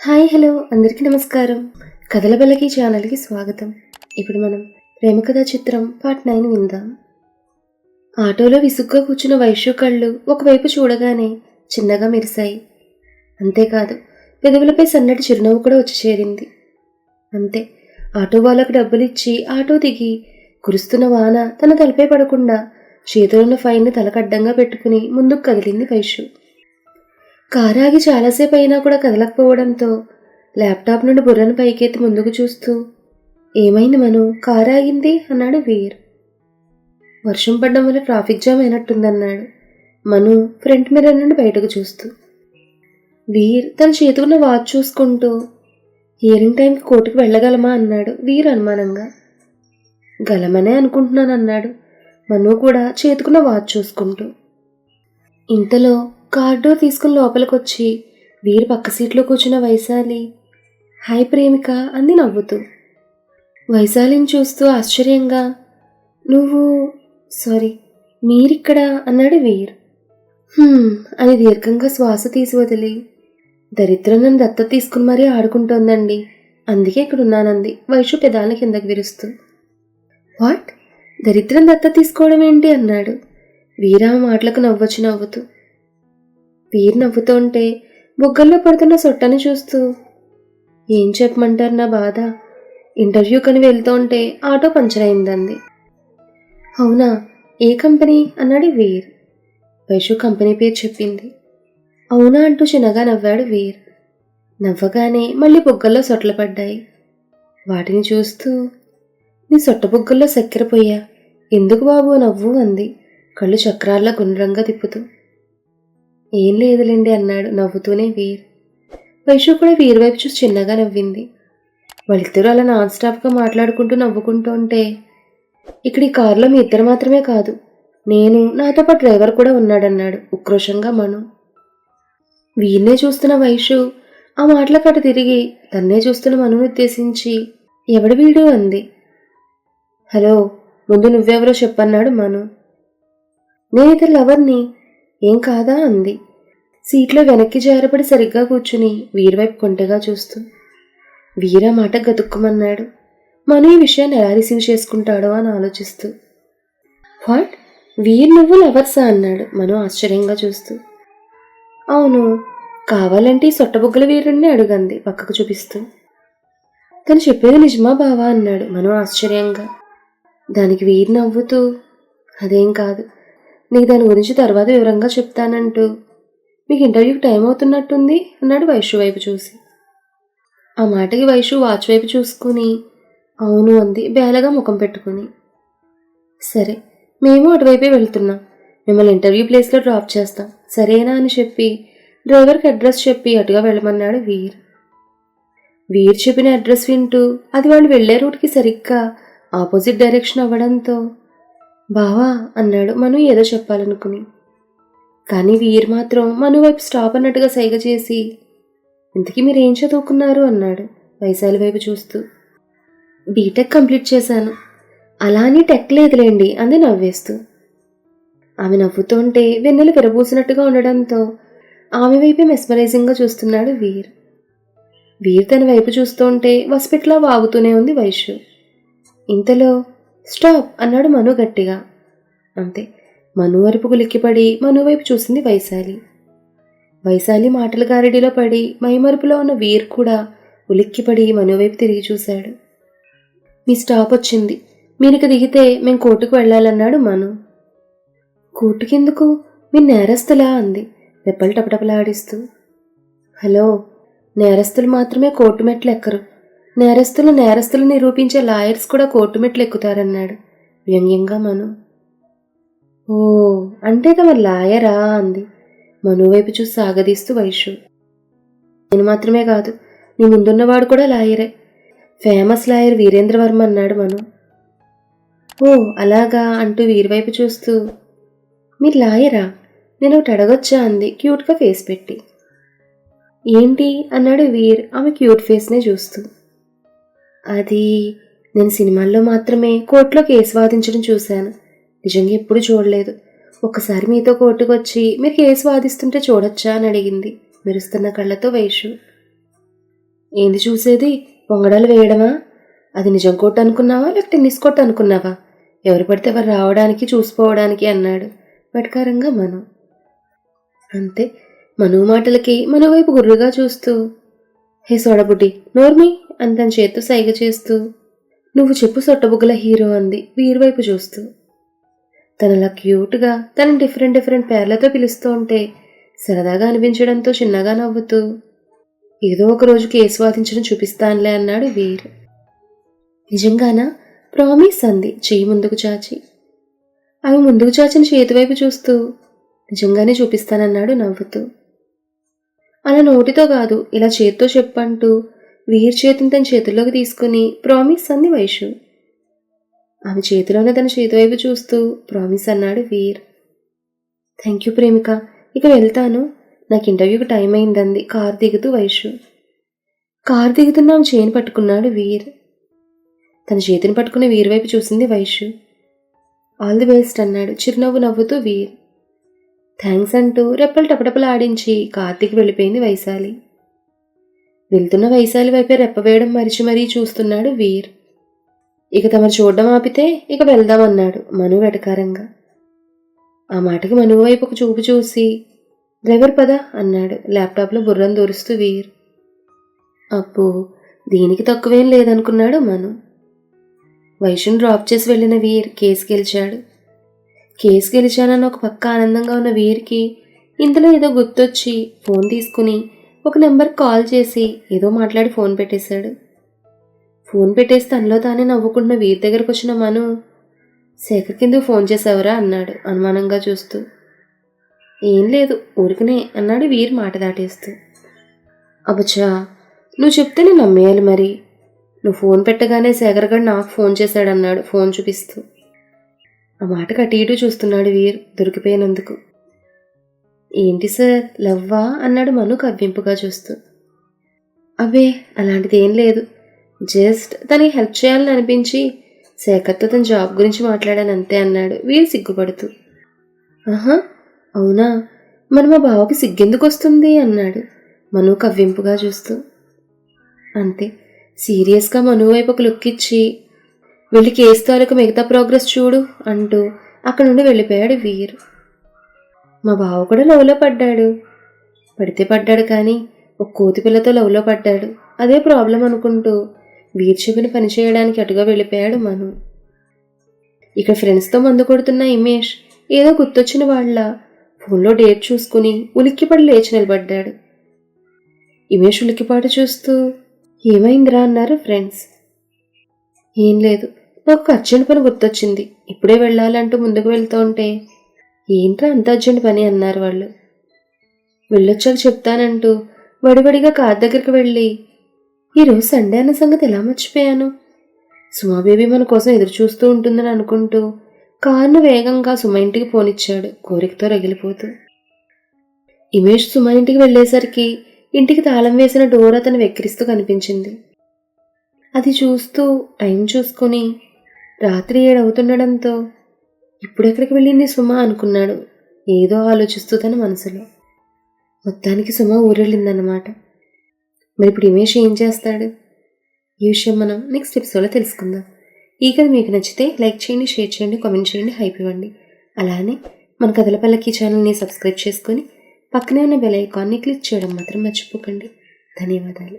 Hi hello. అందరికీ నమస్కారం. కథల బలకి ఛానల్కి స్వాగతం. ఇప్పుడు మనం ప్రేమ కథా చిత్రం పార్ట్ నైన్ విందాం. ఆటోలో విసుగ్గా కూర్చున్న వైశ్యు కళ్ళు ఒకవైపు చూడగానే చిన్నగా మెరిశాయి. అంతేకాదు పెదవులపై సన్నటి చిరునవ్వు కూడా వచ్చి చేరింది. అంతే ఆటో వాళ్ళకు డబ్బులిచ్చి ఆటో దిగి కురుస్తున్న వాన తన తలపై పడకుండా చేతులున్న ఫైన్ను తలకడ్డంగా పెట్టుకుని ముందుకు కదిలింది వైశ్యు. కారాగి చాలాసేపు అయినా కూడా కదలకపోవడంతో ల్యాప్టాప్ నుండి బుర్రను పైకెత్తి ముందుకు చూస్తూ ఏమైంది మను? కారాగింది? అన్నాడు వీర్. వర్షం పడడం వల్ల ట్రాఫిక్ జామ్ అయినట్టుందన్నాడు మను ఫ్రంట్ మిర్రర్ నుండి బయటకు చూస్తూ. వీర్ తన చేతుకున్న వాచ్ చూసుకుంటూ హియరింగ్ టైంకి కోర్టుకు వెళ్ళగలమా? అన్నాడు వీర్ అనుమానంగా. గలమనే అనుకుంటున్నాను అన్నాడు మను కూడా చేతుకున్న వాచ్ చూసుకుంటూ. ఇంతలో కార్డోర్ తీసుకుని లోపలికొచ్చి వీరు పక్క సీట్లో కూర్చున్న వైశాలి హాయ్ ప్రేమిక అంది నవ్వుతూ. వైశాలిని చూస్తూ ఆశ్చర్యంగా నువ్వు సారీ మీరిక్కడ? అన్నాడు వీర్. అని దీర్ఘంగా శ్వాస తీసి వదిలి దరిద్రం నన్ను దత్త తీసుకుని మరీ ఆడుకుంటోందండి. అందుకే ఇక్కడ ఉన్నానంది వైషు పెదాల కిందకి విరుస్తూ. వాట్? దరిద్రం దత్త తీసుకోవడం ఏంటి అన్నాడు. వీరా మాటలకు నవ్వొచ్చి నవ్వుతూ వీరు నవ్వుతుంటే బుగ్గల్లో పడుతున్న సొట్టని చూస్తూ. ఏం చెప్పమంటారు నా బాధ? ఇంటర్వ్యూ కని వెళ్తుంటే ఆటో పంచర్ అయిందంది. అవునా ఏ కంపెనీ? అన్నాడు వీర్. వైషు కంపెనీ పేరు చెప్పింది. అవునా అంటూ చిన్నగా నవ్వాడు వీర్. నవ్వగానే మళ్ళీ బుగ్గల్లో సొట్లు పడ్డాయి. వాటిని చూస్తూ నీ సొట్ట బుగ్గల్లో చక్కెర ఎందుకు బాబు నవ్వు? అంది. కళ్ళు చక్రాల్లా గుండ్రంగా తిప్పుతూ. ఏం లేదులేండి అన్నాడు నవ్వుతూనే వీర్. వైషు కూడా వీర్ వైపు చూసి చిన్నగా నవ్వింది. వాళ్ళిద్దరూ అలా నాన్ స్టాప్గా మాట్లాడుకుంటూ నవ్వుకుంటూ ఉంటే ఇక్కడ ఈ కారులో మీ ఇద్దరు మాత్రమే కాదు నేను నాతో పాటు డ్రైవర్ కూడా ఉన్నాడన్నాడు ఉక్రోషంగా మను. వీరినే చూస్తున్న వైషు ఆ మాటల తిరిగి తన్నే చూస్తున్న మనుని ఉద్దేశించి ఎవడు వీడు? అంది. హలో ముందు నువ్వెవరో చెప్పన్నాడు మను. నేను ఇతర లవర్ని ఏం కాదా అంది. సీట్లో వెనక్కి జారపడి సరిగ్గా కూర్చుని వీరవైపు కొంటెగా చూస్తూ వీరా మాట గతుక్కుమన్నాడు. మను ఈ విషయాన్ని ఎలా రిసీవ్ చేసుకుంటాడో అని ఆలోచిస్తూ వాట్? వీర్ నువ్వు లవర్సా? అన్నాడు మను ఆశ్చర్యంగా చూస్తూ. అవును కావాలంటే ఈ సొట్టబుగ్గల వీరుణ్ణి అడుగంది పక్కకు చూపిస్తూ. తను చెప్పేది నిజమా బావా? అన్నాడు మను ఆశ్చర్యంగా. దానికి వీరు నవ్వుతూ అదేం కాదు. నీకు దాని గురించి తర్వాత వివరంగా చెప్తానంటూ. మీకు ఇంటర్వ్యూకి టైం అవుతున్నట్టుంది అన్నాడు వైషు వైపు చూసి. ఆ మాటకి వైషు వాచ్ వైపు చూసుకుని అవును అంది బేలగా ముఖం పెట్టుకుని. సరే మేము అటువైపే వెళ్తున్నాం. మిమ్మల్ని ఇంటర్వ్యూ ప్లేస్లో డ్రాప్ చేస్తాం. సరేనా అని చెప్పి డ్రైవర్కి అడ్రస్ చెప్పి అటుగా వెళ్ళమన్నాడు వీర్. వీర్ చెప్పిన అడ్రస్ వింటూ అది వాళ్ళు వెళ్ళే రూట్కి సరిగ్గా ఆపోజిట్ డైరెక్షన్ అవ్వడంతో బావా అన్నాడు మను ఏదో చెప్పాలనుకుని. కానీ వీర్ మాత్రం మను వైపు స్టాప్ అన్నట్టుగా సైగ చేసి ఇంతకీ మీరేం చదువుకున్నారు? అన్నాడు వైశాలి వైపు చూస్తూ. బీటెక్ కంప్లీట్ చేశాను. అలా అని టెక్ లేదులేండి అంది నవ్వేస్తూ. ఆమె నవ్వుతుంటే వెన్నెలు విరబూసినట్టుగా ఉండడంతో ఆమె వైపే మెస్మరైజింగ్గా చూస్తున్నాడు వీర్. వీర్ తన వైపు చూస్తుంటే వస్పిట్లా వాగుతూనే ఉంది వైశ్యు. ఇంతలో స్టాప్ అన్నాడు మను గట్టిగా. అంతే. మను అరుపుకు లిక్కిపడి మనువైపు చూసింది వైశాలి. వైశాలి మాటల గారడిలో పడి మైమరుపులో ఉన్న వీర్ కూడా ఉలిక్కిపడి మనువైపు తిరిగి చూశాడు. మీ స్టాప్ వచ్చింది. మీరిక దిగితే మేము కోర్టుకు వెళ్ళాలన్నాడు మను. కోర్టుకెందుకు? మీ నేరస్తులా అంది రెప్పలు టపటపలాడిస్తూ. హలో నేరస్తులు మాత్రమే కోర్టు మెట్లు ఎక్కరు. నేరస్తులు నేరస్తులు నిరూపించే లాయర్స్ కూడా కోర్టు మెట్లు ఎక్కుతారన్నాడు వ్యంగ్యంగా మను. ఓ అంటే తమ లాయరా అంది. మనువైపు చూసి సాగదీస్తూ వైషు నేను మాత్రమే కాదు నీ ముందున్నవాడు కూడా లాయరే. ఫేమస్ లాయర్ వీరేంద్ర వర్మ అన్నాడు మను. ఓ అలాగా అంటూ వీరివైపు చూస్తూ. మీరు లాయరా? నేను ఒకటి అడగొచ్చా అంది క్యూట్గా ఫేస్ పెట్టి. ఏంటి? అన్నాడు వీర్ ఆమె క్యూట్ ఫేస్నే చూస్తూ. అది నేను సినిమాల్లో మాత్రమే కోర్టులో కేసు వాదించడం చూశాను. నిజంగా ఎప్పుడు చూడలేదు. ఒకసారి మీతో కోర్టుకు వచ్చి మీరు కేసు వాదిస్తుంటే చూడొచ్చా అని అడిగింది. మెరుస్తున్న కళ్ళతో వేషు. ఏంది చూసేది? పొంగడాలు వేయడమా? అది నిజం కొట్టు అనుకున్నావా? లేక టెన్నిస్ కోర్టు అనుకున్నావా? ఎవరు పడితే ఎవరు రావడానికి చూసుకోవడానికి అన్నాడు వెటకారంగా మను. అంతే. మను మాటలకి మన వైపు గుర్రుగా చూస్తూ హే సోడబుడ్డి నోర్మి అని తన చేత్తో సైగ చేస్తూ నువ్వు చెప్పు సొట్టబుగ్గల హీరో అంది వీరువైపు చూస్తూ. తనలా క్యూట్గా తన డిఫరెంట్ డిఫరెంట్ పేర్లతో పిలుస్తూ ఉంటే సరదాగా అనిపించడంతో చిన్నగా నవ్వుతూ ఏదో ఒక రోజు కేసు వాదించడం చూపిస్తానులే అన్నాడు వీర్. నిజంగానా? ప్రామిస్ అంది చేయి ముందుకు చాచి. ఆమె ముందుకు చాచిన చేతివైపు చూస్తూ నిజంగానే చూపిస్తానన్నాడు నవ్వుతూ. అలా నోటితో కాదు ఇలా చేత్తో చెప్పంటూ వీర్ చేతిని తన చేతుల్లోకి తీసుకుని ప్రామిస్ అంది వైషు. ఆమె చేతిలోనే తన చేతివైపు చూస్తూ ప్రామిస్ అన్నాడు వీర్. థ్యాంక్ యూ ప్రేమిక ఇక వెళ్తాను. నాకు ఇంటర్వ్యూకి టైం అయిందంది. కార్ దిగుతూ వైషు. కార్ దిగుతున్న ఆమె చేయిని పట్టుకున్నాడు వీర్. తన చేతిని పట్టుకుని వీర్ వైపు చూసింది వైషు. ఆల్ ది బెస్ట్ అన్నాడు చిరునవ్వు నవ్వుతూ వీర్. థ్యాంక్స్ అంటూ రెప్పలు టపటపలు ఆడించి కార్తీక్ వెళ్ళిపోయింది వైశాలి. వెళ్తున్న వైశాలి వైపే రెప్ప వేయడం మరిచి మరీ చూస్తున్నాడు వీర్. ఇక తమరు చూడడం ఆపితే ఇక వెళ్దామన్నాడు మను వెటకారంగా. ఆ మాటకి మను వైపు ఒక చూపు చూసి డ్రైవర్ పద అన్నాడు ల్యాప్టాప్లో బుర్రం దూరుస్తూ వీర్. అబ్బో దీనికి తక్కువేం లేదనుకున్నాడు మను. వైషుని డ్రాప్ చేసి వెళ్ళిన వీర్ కేసు గెలిచాడు. కేసు గెలిచానన్న ఒక పక్క ఆనందంగా ఉన్న వీర్కి ఇంతలో ఏదో గుర్తొచ్చి ఫోన్ తీసుకుని ఒక నెంబర్ కాల్ చేసి ఏదో మాట్లాడి ఫోన్ పెట్టేశాడు. ఫోన్ పెట్టేసి తనలో తానే నవ్వుకుంటున్న వీరి దగ్గరకు వచ్చిన మను శేఖర్ కింద ఫోన్ చేసావురా? అన్నాడు అనుమానంగా చూస్తూ. ఏం లేదు ఊరికనే అన్నాడు వీరు మాట దాటేస్తూ. అబ్బచ్చా నువ్వు చెప్తే నేను నమ్మేయాలి మరి. నువ్వు ఫోన్ పెట్టగానే శేఖర్ గారు నాకు ఫోన్ చేశాడన్నాడు ఫోన్ చూపిస్తూ. ఆ మాటకు అటు ఇటు చూస్తున్నాడు వీర్ దొరికిపోయినందుకు. ఏంటి సార్? లవ్వా? అన్నాడు మను కవ్వింపుగా చూస్తూ. అబ్బే అలాంటిది ఏం లేదు. జస్ట్ తనకి హెల్ప్ చేయాలని అనిపించి శేఖర్తో తన జాబ్ గురించి మాట్లాడాను అంతే అన్నాడు. వీరు సిగ్గుపడుతూ. ఆహా అవునా? మరి మా బావకి సిగ్గెందుకు వస్తుంది? అన్నాడు మను కవ్వింపుగా చూస్తూ. అంతే. సీరియస్గా మను వైపు ఒక లుక్ ఇచ్చి వెళ్ళి కేసు తాలూకు మిగతా ప్రోగ్రెస్ చూడు అంటూ అక్కడ నుండి వెళ్ళిపోయాడు వీరు. మా బావ కూడా లవ్లో పడ్డాడు. పడితే పడ్డాడు కానీ ఒక కోతి పిల్లతో లవ్లో పడ్డాడు. అదే ప్రాబ్లం అనుకుంటూ వీర్ చెప్పిన పని చేయడానికి అటుగా వెళ్ళిపోయాడు మను. ఇక్కడ ఫ్రెండ్స్తో మందు కొడుతున్న ఇమేష్ ఏదో గుర్తొచ్చిన వాళ్ళ ఫోన్లో డేట్ చూసుకుని ఉలిక్కిపడి లేచి నిలబడ్డాడు. ఇమేష్ ఉలిక్కిపాటు చూస్తూ ఏమైందిరా? అన్నారు ఫ్రెండ్స్. ఏం లేదు. నాకు అర్జెంట్ పని గుర్తొచ్చింది. ఇప్పుడే వెళ్ళాలంటూ ముందుకు వెళ్తూ ఉంటే ఏంట్రా అంత అర్జెంట్ పని అన్నారు వాళ్ళు. వెళ్ళొచ్చాక చెప్తానంటూ వడివడిగా కార్ దగ్గరికి వెళ్ళి ఈరోజు సండే అన్న సంగతి ఎలా మర్చిపోయాను? సుమా బేబీ మన కోసం ఎదురు చూస్తూ ఉంటుందని అనుకుంటూ కారును వేగంగా సుమ ఇంటికి పోనిచ్చాడు కోరికతో రగిలిపోతూ. ఇమేష్ సుమ ఇంటికి వెళ్ళేసరికి ఇంటికి తాళం వేసిన డోర్ అతను వెక్కిరిస్తూ కనిపించింది. అది చూస్తూ టైం చూసుకొని రాత్రి ఏడవుతుండడంతో ఇప్పుడెక్కడికి వెళ్ళింది సుమ అనుకున్నాడు. ఏదో ఆలోచిస్తూ తన మనసులో. మొత్తానికి సుమ ఊరెళ్ళిందన్నమాట. మరి ఇప్పుడు ఇమేష్ ఏం చేస్తాడు? ఈ విషయం మనం నెక్స్ట్ ఎపిసోడ్లో తెలుసుకుందాం. ఈ కథ మీకు నచ్చితే లైక్ చేయండి షేర్ చేయండి కామెంట్ చేయండి హైప్ ఇవ్వండి. అలానే మన కథల పల్లకి ఛానల్ని సబ్స్క్రైబ్ చేసుకొని పక్కనే ఉన్న బెల్ ఐకాన్ని క్లిక్ చేయడం మాత్రం మర్చిపోకండి. ధన్యవాదాలు.